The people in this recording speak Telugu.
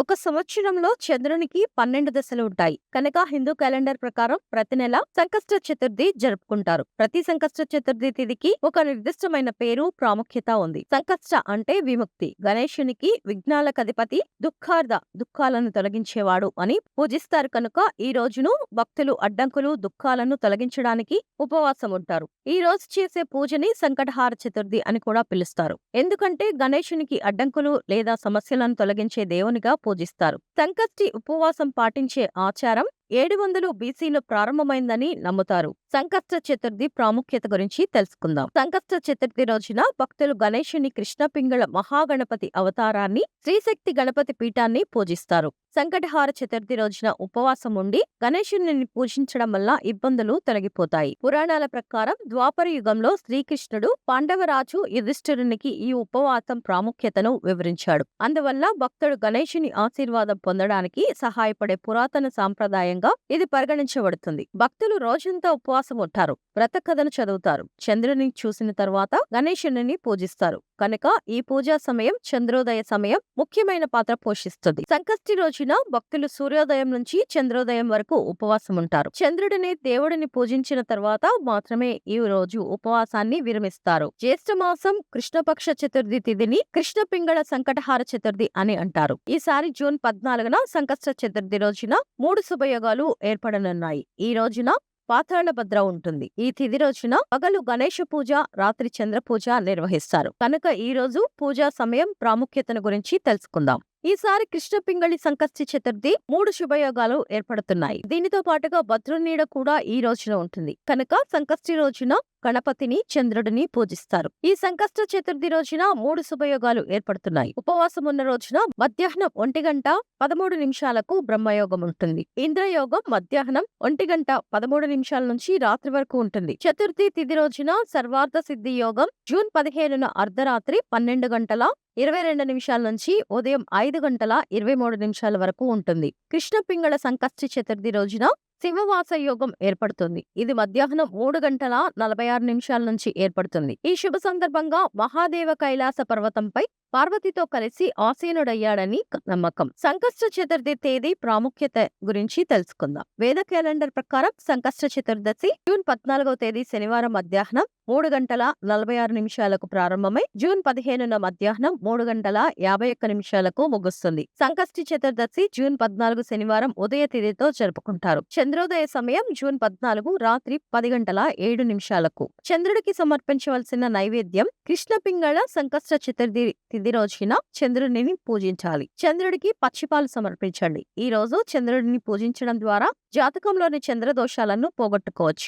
ఒక సంవత్సరంలో చంద్రునికి పన్నెండు దశలు ఉంటాయి. కనుక హిందూ క్యాలెండర్ ప్రకారం ప్రతి నెల సంకష్ట చతుర్థి జరుపుకుంటారు. ప్రతి సంకష్ట చతుర్థి తిథికి ఒక నిర్దిష్టమైన పేరు ప్రాముఖ్యత ఉంది. సంకష్ట అంటే విముక్తి. గణేశునికి విఘ్నాలకు అధిపతి దుఃఖార్థ దుఃఖాలను తొలగించేవాడు అని పూజిస్తారు కనుక ఈ రోజును భక్తులు అడ్డంకులు దుఃఖాలను తొలగించడానికి ఉపవాసం ఉంటారు. ఈ రోజు చేసే పూజని సంకటహార చతుర్థి అని కూడా పిలుస్తారు. ఎందుకంటే గణేశునికి అడ్డంకులు లేదా సమస్యలను తొలగించే దేవునిగా పూజిస్తారు. సంకష్టి ఉపవాసం పాటించే ఆచారం ఏడు వందలు బీసీలో ప్రారంభమైందని నమ్ముతారు. సంకష్ట చతుర్థి ప్రాముఖ్యత గురించి తెలుసుకుందాం. సంకష్ట చతుర్థి రోజున భక్తులు గణేశుని కృష్ణ పింగళ మహాగణపతి అవతారాన్ని శ్రీశక్తి గణపతి పీఠాన్ని పూజిస్తారు. సంకటహార చతుర్థి రోజున ఉపవాసం ఉండి గణేశుని పూజించడం వల్ల ఇబ్బందులు తొలగిపోతాయి. పురాణాల ప్రకారం ద్వాపర యుగంలో శ్రీకృష్ణుడు పాండవరాజు యుధిష్ఠిరునికి ఈ ఉపవాసం ప్రాముఖ్యతను వివరించాడు. అందువల్ల భక్తుడు గణేశుని ఆశీర్వాదం పొందడానికి సహాయపడే పురాతన సాంప్రదాయం సాంప్రదాయంగా ఇది పరిగణించబడుతుంది. భక్తులు రోజంతా ఉపవాసం ఉంటారు. వ్రత కథను చదువుతారు. చంద్రుని చూసిన తర్వాత గణేశుని పూజిస్తారు. కనుక ఈ పూజా సమయం చంద్రోదయ సమయం ముఖ్యమైన పాత్ర పోషిస్తుంది. సంకష్టి రోజున భక్తులు సూర్యోదయం నుంచి చంద్రోదయం వరకు ఉపవాసం ఉంటారు. చంద్రుడిని దేవుడిని పూజించిన తర్వాత మాత్రమే ఈ రోజు ఉపవాసాన్ని విరమిస్తారు. జ్యేష్ఠ మాసం కృష్ణపక్ష చతుర్థి తిథిని కృష్ణ పింగళ సంకటహార చతుర్థి అని అంటారు. ఈసారి జూన్ పద్నాలుగున సంకష్ట చతుర్థి రోజున మూడు శుభయోగాలు ఏర్పడనున్నాయి. ఈ రోజున పాతాళ భద్ర ఉంటుంది. ఈ తిథి రోజున పగలు గణేష పూజ రాత్రి చంద్ర పూజ నిర్వహిస్తారు. కనుక ఈ రోజు పూజా సమయం ప్రాముఖ్యతను గురించి తెలుసుకుందాం. ఈసారి కృష్ణ పింగళి సంకష్టి చతుర్థి మూడు శుభయోగాలు ఏర్పడుతున్నాయి. దీనితో పాటుగా భద్రునీడ కూడా ఈ రోజున ఉంటుంది. కనుక సంకష్టి రోజున గణపతిని చంద్రుడిని పూజిస్తారు. ఈ సంకష్ట చతుర్థి రోజున మూడు శుభయోగాలు ఏర్పడుతున్నాయి. ఉపవాసం ఉన్న రోజున మధ్యాహ్నం ఒంటి గంట పదమూడు నిమిషాలకు బ్రహ్మయోగం ఉంటుంది. ఇంద్రయోగం మధ్యాహ్నం ఒంటి గంట పదమూడు నిమిషాల నుంచి రాత్రి వరకు ఉంటుంది. చతుర్థి తిథి రోజున సర్వార్థ సిద్ధి యోగం జూన్ పదిహేనున అర్ధరాత్రి పన్నెండు గంటల ఇరవై రెండు నిమిషాల నుంచి ఉదయం ఐదు గంటల ఇరవై మూడు నిమిషాల వరకు ఉంటుంది. కృష్ణ పింగళ సంకష్టి చతుర్థి రోజున శివవాస యోగం ఏర్పడుతుంది. ఇది మధ్యాహ్నం మూడు గంటల నలభై ఆరు నిమిషాల నుంచి ఏర్పడుతుంది. ఈ శుభ సందర్భంగా మహాదేవ కైలాస పర్వతంపై పార్వతితో కలిసి ఆసీనుడయ్యాడని నమ్మకం. సంకష్ట చతుర్థి తేదీ ప్రాముఖ్యత గురించి తెలుసుకుందాం. వేద క్యాలెండర్ ప్రకారం సంకష్ట చతుర్దశి జూన్ పద్నాలుగవ తేదీ శనివారం మధ్యాహ్నం మూడు గంటల నలభై ఆరు నిమిషాలకు ప్రారంభమై జూన్ పదిహేనున మధ్యాహ్నం మూడు గంటల యాభై ఒక్క నిమిషాలకు ముగుస్తుంది. సంకష్టి చతుర్దశి జూన్ పద్నాలుగు శనివారం ఉదయ తిథితో జరుపుకుంటారు. చంద్రోదయ సమయం జూన్ పద్నాలుగు రాత్రి పది గంటల ఏడు నిమిషాలకు. చంద్రుడికి సమర్పించవలసిన నైవేద్యం కృష్ణ పింగళ సంకష్ట చతుర్థి తిథి రోజున చంద్రుడిని పూజించాలి. చంద్రుడికి పచ్చిపాలు సమర్పించండి. ఈ రోజు చంద్రుడిని పూజించడం ద్వారా జాతకంలోని చంద్ర దోషాలను పోగొట్టుకోవచ్చు.